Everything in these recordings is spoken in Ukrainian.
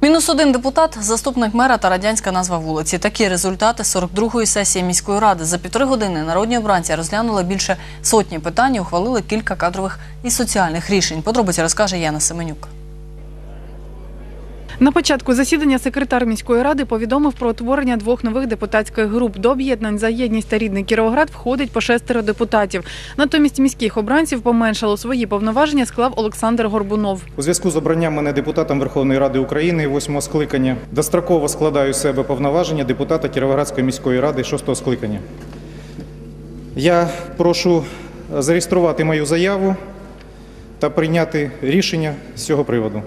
Мінус один депутат, заступник мера та радянська назва вулиці. Такі результати 42-ї сесії міської ради. За півтори години народні обранці розглянули більше сотні питань і ухвалили кілька кадрових і соціальних рішень. Подробиці розкаже Яна Семенюк. На початку засідання секретар міської ради повідомив про утворення двох нових депутатських груп. До об'єднань за єдність та рідний Кіровоград входить по шестеро депутатів. Натомість міських обранців поменшало свої повноваження склав Олександр Горбунов. У зв'язку з обранням мене депутатом Верховної Ради України восьмого скликання достроково складаю себе повноваження депутата Кіровоградської міської ради шостого скликання. Я прошу зареєструвати мою заяву та прийняти рішення з цього приводу.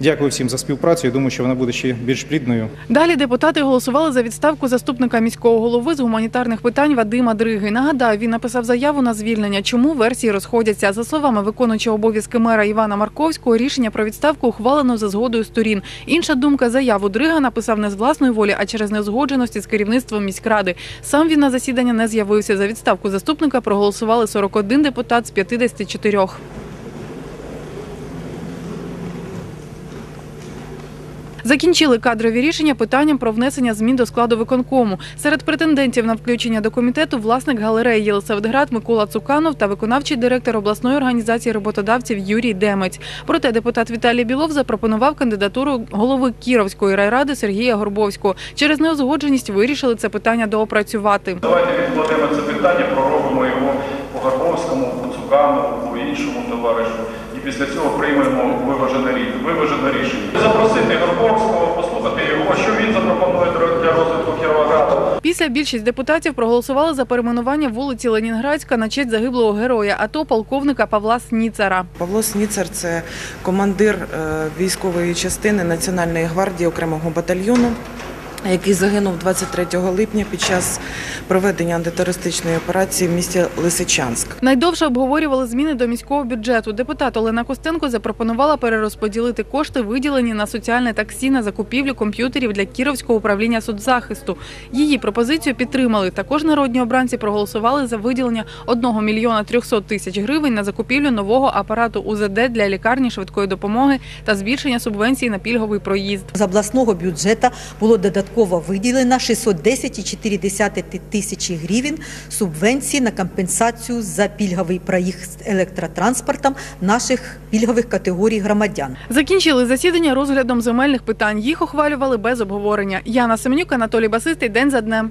Дякую всім за співпрацю. Я думаю, що вона буде ще більш плідною. Далі депутати голосували за відставку заступника міського голови з гуманітарних питань Вадима Дриги. Нагадаю, він написав заяву на звільнення. Чому версії розходяться? За словами виконуючого обов'язки мера Івана Марковського, рішення про відставку ухвалено за згодою сторін. Інша думка заяву Дрига написав не з власної волі, а через неузгодженості з керівництвом міськради. Сам він на засідання не з'явився. За відставку заступника проголосували 41 депутат з 54. Закінчили кадрові рішення питанням про внесення змін до складу виконкому. Серед претендентів на включення до комітету власник галереї Єлисаветград Микола Цуканов та виконавчий директор обласної організації роботодавців Юрій Демець. Проте депутат Віталій Білов запропонував кандидатуру голови Кіровської райради Сергія Горбовського. Через неузгодженість вирішили це питання доопрацювати. Давайте відкладемо це питання, проробимо його по Гарбовському, по Цукану, по іншому товаришу. І після цього приймемо виважене, виважене рішення. Запросити Гарбовського, послухати його, що він запропонує для розвитку Кіровограду. Після більшість депутатів проголосували за перейменування вулиці Ленінградська на честь загиблого героя, АТО полковника Павла Сніцара. Павло Сніцер це командир е, військової частини Національної гвардії окремого батальйону, який загинув 23 липня під час проведення антитерористичної операції в місті Лисичанськ. Найдовше обговорювали зміни до міського бюджету. Депутат Олена Костенко запропонувала перерозподілити кошти, виділені на соціальне таксі на закупівлю комп'ютерів для Кіровського управління соцзахисту. Її пропозицію підтримали. Також народні обранці проголосували за виділення 1 мільйона 300 тисяч гривень на закупівлю нового апарату УЗД для лікарні швидкої допомоги та збільшення субвенції на пільговий проїзд. З обласного бюджету було додатково виділено 610,4 тисячі гривень субвенції на компенсацію за пільговий проїзд електротранспортом наших пільгових категорій громадян. Закінчили засідання розглядом земельних питань. Їх ухвалювали без обговорення. Яна Семенюк, Анатолій Басистий. День за днем.